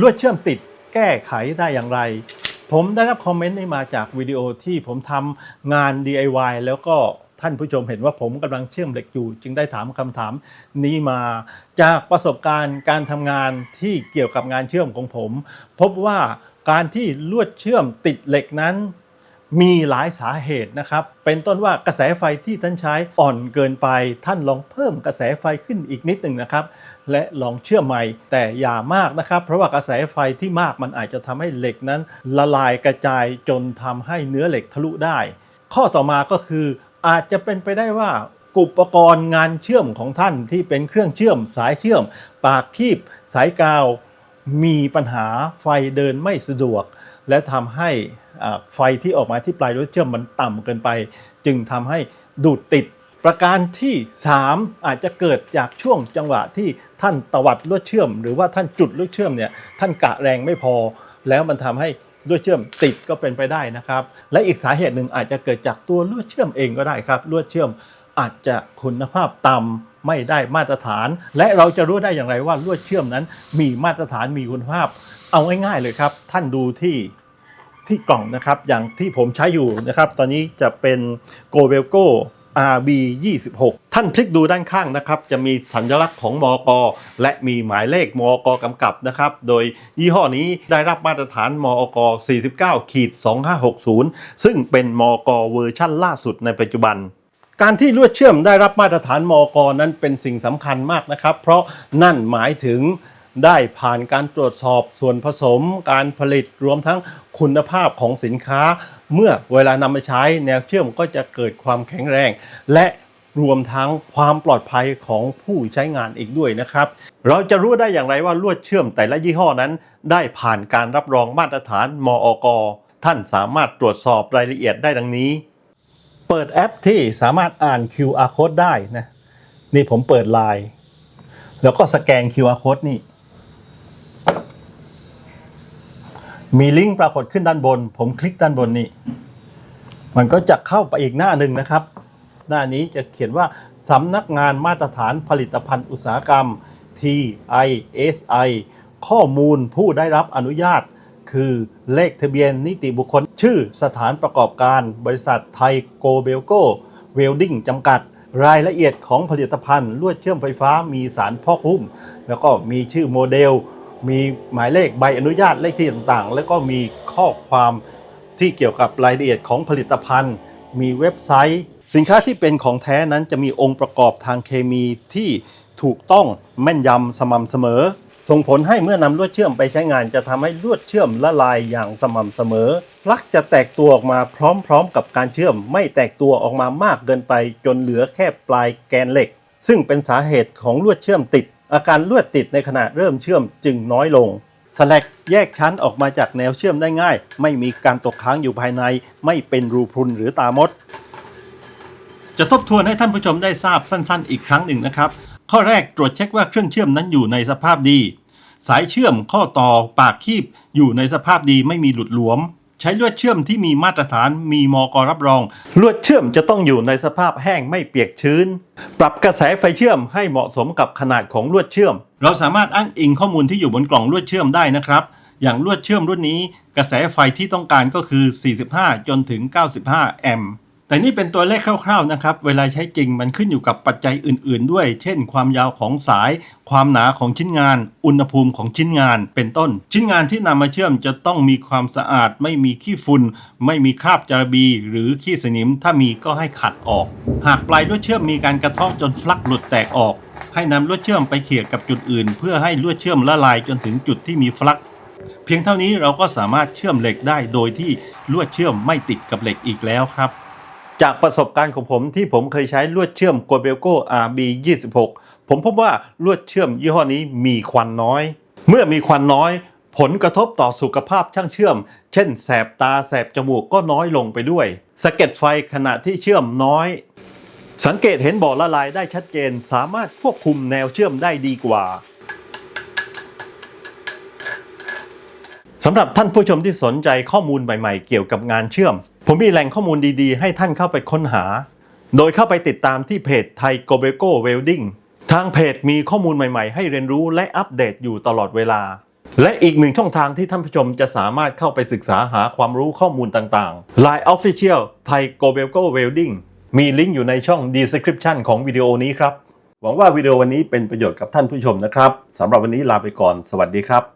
ลวดเชื่อมติดแก้ไขได้อย่างไร ผมได้รับคอมเมนต์นี้มาจากวิดีโอที่ผมทำงาน DIY แล้วก็ท่านผู้ชมเห็นว่าผมกำลังเชื่อมเหล็กอยู่ จึงได้ถามคำถามนี้มา จากประสบการณ์การทำงานที่เกี่ยวกับงานเชื่อมของผม พบว่าการที่ลวดเชื่อมติดเหล็กนั้น มีหลายสาเหตุนะครับ เป็นต้นว่ากระแสไฟที่ท่านใช้อ่อนเกินไป ท่านลองเพิ่มกระแสไฟขึ้นอีกนิดหนึ่งนะครับ และลองเชื่อมใหม่แต่อย่ามากนะครับ เพราะว่ากระแสไฟที่มากมันอาจจะทำให้เหล็กนั้น ละลายกระจายจนทำให้เนื้อเหล็กทะลุได้ ข้อต่อมาก็คืออาจจะเป็นไปได้ว่าอุปกรณ์งานเชื่อมของท่านที่เป็นเครื่องเชื่อมสายเชื่อม ปากคีบสายกาว มีปัญหาไฟเดินไม่สะดวก และทำให้ ไฟที่ออกมาที่ปลายรถเชื่อมมันต่ำเกินไป จึงทำให้ดูดติด ประการที่ 3 อาจจะเกิดจากช่วงจังหวะที่ท่านตวัดลวดเชื่อม หรือว่าท่านจุดลวดเชื่อมเนี่ยท่านกะแรงไม่พอ แล้วมันทำให้ลวดเชื่อมติดก็เป็นไปได้นะครับ และอีกสาเหตุหนึ่งอาจจะเกิดจากตัวลวดเชื่อมเองก็ได้ครับลวดเชื่อมอาจจะคุณภาพต่ำไม่ได้มาตรฐาน และเราจะรู้ได้อย่างไรว่าลวดเชื่อมนั้นมีมาตรฐานมีคุณภาพ เอาง่ายๆเลยครับ ท่านดูที่ ที่กล่องนะครับอย่างที่ผมใช้อยู่นะครับ ตอนนี้จะเป็น g o v e l g o RB 26ท่านพลิกดูด้านข้างนะครับ จะมีสัญลักษณ์ของมอกและมีหมายเลขมอกกำกับนะครับ โดยยี่ห้อนี้ได้รับมาตรฐานมอก49ขีด2560 ซึ่งเป็นมอกเวอร์ชั่นล่าสุดในปัจจุบันการที่ลวดเชื่อมได้รับมาตรฐานมอกนั้นเป็นสิ่งสำคัญมากนะครับ เพราะนั่นหมายถึง ได้ผ่านการตรวจสอบส่วนผสม การผลิตรวมทั้งคุณภาพของสินค้า เมื่อเวลานำมาใช้แนวเชื่อมก็จะเกิดความแข็งแรง และรวมทั้งความปลอดภัยของผู้ใช้งานอีกด้วยนะครับ เราจะรู้ได้อย่างไรว่าลวดเชื่อมแต่ละยี่ห้อนั้น ได้ผ่านการรับรองมาตรฐานมอกท่านสามารถตรวจสอบรายละเอียดได้ดังนี้ เปิดแอปที่สามารถอ่าน QR code ได้นะ นี่ผมเปิดไลน์แล้วก็สแกน QR code นี่ มีลิงก์ปรากฏขึ้นด้านบน ผมคลิกด้านบนนี่มันก็จะเข้าไปอีกหน้าหนึ่งนะครับ หน้านี้จะเขียนว่าสำนักงานมาตรฐานผลิตภัณฑ์อุตสาหกรรม TISI ข้อมูลผู้ได้รับอนุญาต คือเลขทะเบียนนิติบุคคล ชื่อสถานประกอบการบริษัทไทยโกเบลโกเวลดิ้งจำกัด รายละเอียดของผลิตภัณฑ์ลวดเชื่อมไฟฟ้ามีสารพอกหุ้ม แล้วก็มีชื่อโมเดล มีหมายเลขใบอนุญาตเลขที่ต่างๆ แล้วก็มีข้อความที่เกี่ยวกับรายละเอียดของผลิตภัณฑ์ มีเว็บไซต์ สินค้าที่เป็นของแท้นั้นจะมีองค์ประกอบทางเคมีที่ถูกต้องแม่นยำสม่ำเสมอ ส่งผลให้เมื่อนำลวดเชื่อมไปใช้งานจะทำให้ลวดเชื่อมละลายอย่างสม่ำเสมอปลั๊กจะแตกตัวออกมาพร้อมๆ กับการเชื่อม ไม่แตกตัวออกมามากเกินไปจนเหลือแค่ปลายแกนเหล็ก ซึ่งเป็นสาเหตุของลวดเชื่อมติด อาการลวดติดในขณะเริ่มเชื่อมจึงน้อยลงสแลกแยกชั้นออกมาจากแนวเชื่อมได้ง่าย ไม่มีการตกค้างอยู่ภายใน ไม่เป็นรูพรุนหรือตามด จะทบทวนให้ท่านผู้ชมได้ทราบสั้นๆ อีกครั้งหนึ่งนะครับ ข้อแรกตรวจเช็คว่าเครื่องเชื่อมนั้นอยู่ในสภาพดี สายเชื่อมข้อต่อปากคีบอยู่ในสภาพดีไม่มีหลุดหลวม ใช้ลวดเชื่อมที่มีมาตรฐานมีมอกรับรอง ลวดเชื่อมจะต้องอยู่ในสภาพแห้งไม่เปียกชื้น ปรับกระแสไฟเชื่อมให้เหมาะสมกับขนาดของลวดเชื่อม เราสามารถอ้างอิงข้อมูลที่อยู่บนกล่องลวดเชื่อมได้นะครับ อย่างลวดเชื่อมรุ่นนี้ กระแสไฟที่ต้องการก็คือ 45 จนถึง 95 แอมป์ แต่นี่เป็นตัวเลขคร่าวๆนะครับ เวลาใช้จริงมันขึ้นอยู่กับปัจจัยอื่นๆด้วย เช่น ความยาวของสาย ความหนาของชิ้นงาน อุณหภูมิของชิ้นงาน เป็นต้น ชิ้นงานที่นำมาเชื่อมจะต้องมีความสะอาด ไม่มีขี้ฝุ่น ไม่มีคราบจารบี หรือขี้สนิม ถ้ามีก็ให้ขัดออก หากปลายลวดเชื่อมมีการกระทาะจนฟลักหลุดแตกออก ให้นำลวดเชื่อมไปเขี่ยกับจุดอื่น เพื่อให้ลวดเชื่อมละลายจนถึงจุดที่มีฟลักซ์เพียงเท่านี้เราก็สามารถเชื่อมเหล็กได้โดยที่ลวดเชื่อมไม่ติดกับเหล็กอีกแล้วครับ จากประสบการณ์ของผมที่ผมเคยใช้ลวดเชื่อม g o b e l g o RB 26ผมพบว่าลวดเชื่อมยี่ห้อนี้มีควันน้อย เมื่อมีควันน้อย ผลกระทบต่อสุขภาพช่างเชื่อม เช่น แสบตาแสบจมูกก็น้อยลงไปด้วยสะเก็ดไฟขณะที่เชื่อมน้อย สังเกตเห็นบ่อละลายได้ชัดเจน สามารถควบคุมแนวเชื่อมได้ดีกว่าสำหรับท่านผู้ชมที่สนใจข้อมูลใหม่ ๆ เกี่ยวกับงานเชื่อม ผมมีแหล่งข้อมูลดีๆ ให้ท่านเข้าไปค้นหา โดยเข้าไปติดตามที่เพจไทยโกเบโกเวลดิ้งทางเพจมีข้อมูลใหม่ๆ ให้เรียนรู้และอัปเดตอยู่ตลอดเวลา และอีกหนึ่งช่องทางที่ท่านผู้ชมจะสามารถเข้าไปศึกษาหาความรู้ข้อมูลต่างๆ Line Official Thai g o b e l g o Welding มีลิงก์อยู่ในช่อง description ของวิดีโอนี้ครับ หวังว่าวิดีโอวันนี้เป็นประโยชน์กับท่านผู้ชมนะครับสำหรับวันนี้ลาไปก่อน สวัสดีครับ